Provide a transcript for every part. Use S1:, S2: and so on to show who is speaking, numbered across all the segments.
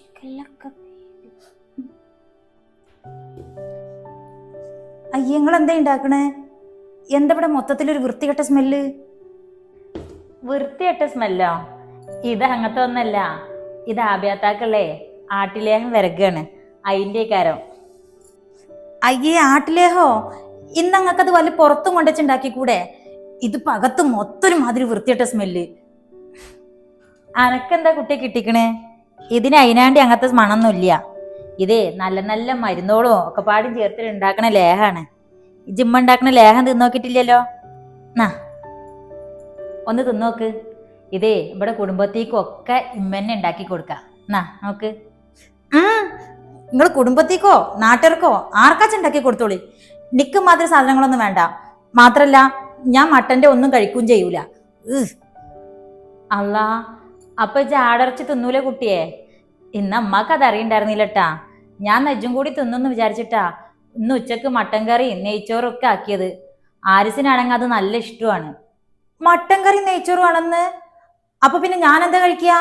S1: Shakalaka baby, shakalaka baby.
S2: അയ്യ നിങ്ങൾ എന്താ ഉണ്ടാക്കണേ എന്താ ഇവിടെ മൊത്തത്തിലൊരു വൃത്തികെട്ട സ്മെല്ല്?
S3: വൃത്തികെട്ട സ്മെല്ലോ? ഇത് അങ്ങനത്തെ ഒന്നല്ല. ഇത് ആഭ്യാത്താക്കളേ ആട്ടിലേഹം വിറകാണ് അതിന്റെ കാരം.
S2: അയ്യേ ആട്ടിലേഹോ? ഇന്ന് അങ്ങക്കത് വല്ല പുറത്തും കൊണ്ടുവച്ചുണ്ടാക്കിക്കൂടെ? ഇത് പകത്ത് മൊത്തൊരു ഒരു മാതിരി വൃത്തിയിട്ട സ്മെല്ല്.
S3: അനക്കെന്താ കുട്ടിയെ കിട്ടിക്കണേ? ഇതിന് അതിനാണ്ടി അങ്ങനത്തെ മണമൊന്നുമില്ല. ഇതേ നല്ല നല്ല മരുന്നോളും ഒക്കെ പാടും ചേർത്തിട്ട് ഉണ്ടാക്കണ ലേഹാണ്. ജിമ്മ ഉണ്ടാക്കണ ലേഹം തിന്നോക്കിട്ടില്ലല്ലോ നാ ഒന്ന് തിന്നോക്ക് ഇതേ ഇവിടെ കുടുംബത്തേക്കൊക്കെ ഇമ്മന്നെ ഉണ്ടാക്കി കൊടുക്ക. നാ നോക്ക്.
S2: നിങ്ങൾ കുടുംബത്തേക്കോ നാട്ടുകാർക്കോ ആർക്കാച്ചും ഉണ്ടാക്കി കൊടുത്തോളി? നിക്ക് മാത്രം സാധനങ്ങളൊന്നും വേണ്ട. മാത്രല്ല ഞാൻ മട്ടന്റെ ഒന്നും കഴിക്കുകയും ചെയ്യൂല.
S3: അല്ലാ അപ്പൊ ചാടർച്ച് തിന്നൂലേ കുട്ടിയെ? ഇന്ന് അമ്മയ്ക്ക് അത് അറിയണ്ടായിരുന്നില്ലട്ടാ. ഞാൻ നെജ്ജും കൂടി തിന്നെന്ന് വിചാരിച്ചിട്ടാ ഇന്ന് ഉച്ചയ്ക്ക് മട്ടൻ കറി നെയ്ച്ചോറും ഒക്കെ ആക്കിയത്. ആരിസിനാണെങ്കിൽ അത് നല്ല ഇഷ്ടമാണ്.
S2: മട്ടൻ കറി നെയ്ച്ചോറും ആണെന്ന്? അപ്പൊ പിന്നെ ഞാൻ എന്താ കഴിക്കുക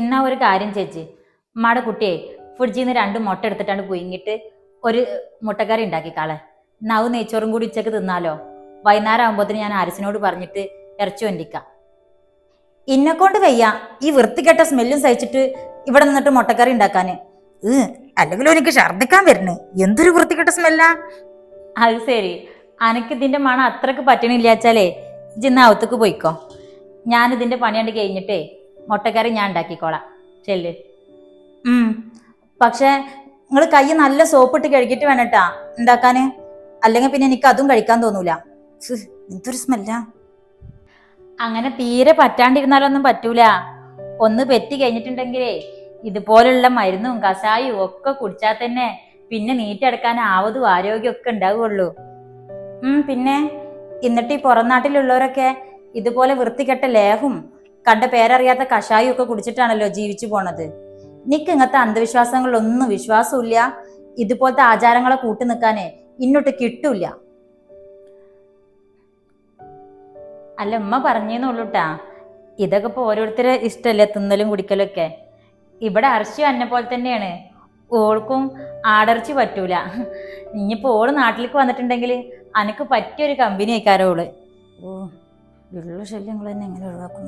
S3: ഇന്നാ ഒരു കാര്യം ചേച്ചി. മാടെ കുട്ടിയെ ഫ്രിഡ്ജിൽ നിന്ന് രണ്ട് മുട്ട എടുത്തിട്ടാണ് പുയിങ്ങിട്ട് ഒരു മുട്ടക്കറി ഉണ്ടാക്കിക്കാളെ. നാവ് നെയ്ച്ചോറും കൂടി ഉച്ചയ്ക്ക് തിന്നാലോ. വൈകുന്നേരം ആകുമ്പോഴത്തേന് ഞാൻ ആരിസിനോട് പറഞ്ഞിട്ട് ഇറച്ചി വണ്ടിക്കാം.
S2: ഇന്നെ കൊണ്ട് വയ്യ. ഈ വൃത്തികെട്ട സ്മെല്ലും സഹിച്ചിട്ട് ഇവിടെ നിന്നിട്ട് മുട്ടക്കറി ഉണ്ടാക്കാന്. അല്ലെങ്കിൽ എനിക്ക് ഛർദ്ദിക്കാൻ വരുന്നു എന്തൊരു വൃത്തികെട്ട സ്മെല്ലാ?
S3: അത് ശരി. അനക്ക് ഇതിന്റെ മണം അത്രയ്ക്ക് പറ്റണില്ലാച്ചാലേ ഇന്ന് അവത്തേക്ക് പോയിക്കോ. ഞാൻ ഇതിന്റെ പണിയാണ്ട് കഴിഞ്ഞിട്ടേ മുട്ടക്കറി ഞാൻ ഉണ്ടാക്കിക്കോളാം. ചെല്ല്.
S2: ഉം. പക്ഷെ നിങ്ങൾ കൈ നല്ല സോപ്പിട്ട് കഴുകിയിട്ട് വേണട്ടാ ഉണ്ടാക്കാന്. അല്ലെങ്കിൽ പിന്നെ എനിക്ക് അതും കഴിക്കാൻ തോന്നൂല. എന്തൊരു സ്മെല്ലാ.
S3: അങ്ങനെ തീരെ പറ്റാണ്ടിരുന്നാലൊന്നും പറ്റൂല. ഒന്ന് പെറ്റി കഴിഞ്ഞിട്ടുണ്ടെങ്കിലേ ഇതുപോലുള്ള മരുന്നും കഷായും ഒക്കെ കുടിച്ചാൽ തന്നെ പിന്നെ നീറ്റെടുക്കാൻ ആവതും ആരോഗ്യമൊക്കെ ഉണ്ടാവുള്ളൂ.
S2: ഉം പിന്നെ എന്നിട്ട് ഈ പുറം നാട്ടിലുള്ളവരൊക്കെ ഇതുപോലെ വൃത്തികെട്ട ലേഹും കണ്ട പേരറിയാത്ത കഷായും ഒക്കെ കുടിച്ചിട്ടാണല്ലോ ജീവിച്ചു പോണത്. നിക്ക് ഇങ്ങനത്തെ അന്ധവിശ്വാസങ്ങളിലൊന്നും വിശ്വാസമില്ല ഇതുപോലത്തെ ആചാരങ്ങളെ കൂട്ടി നിൽക്കാനേ ഇന്നോട്ട് കിട്ടൂല
S3: അല്ല ഉമ്മ പറഞ്ഞേന്നുള്ളൂട്ടാ ഇതൊക്കെ ഇപ്പൊ ഓരോരുത്തരെ ഇഷ്ടമല്ലേ തിന്നലും കുടിക്കലൊക്കെ. ഇവിടെ അരശി എന്നെ പോലെ തന്നെയാണ്. ഓൾക്കും ആടർച്ചി പറ്റൂല. ഇനിയിപ്പോ ഓൾ നാട്ടിലേക്ക് വന്നിട്ടുണ്ടെങ്കിൽ അനക്ക് പറ്റിയൊരു കമ്പനി ആയിക്കാരോൾ
S2: ഓ ഉള്ള ശല്യങ്ങൾ തന്നെ എങ്ങനെ ഒഴിവാക്കും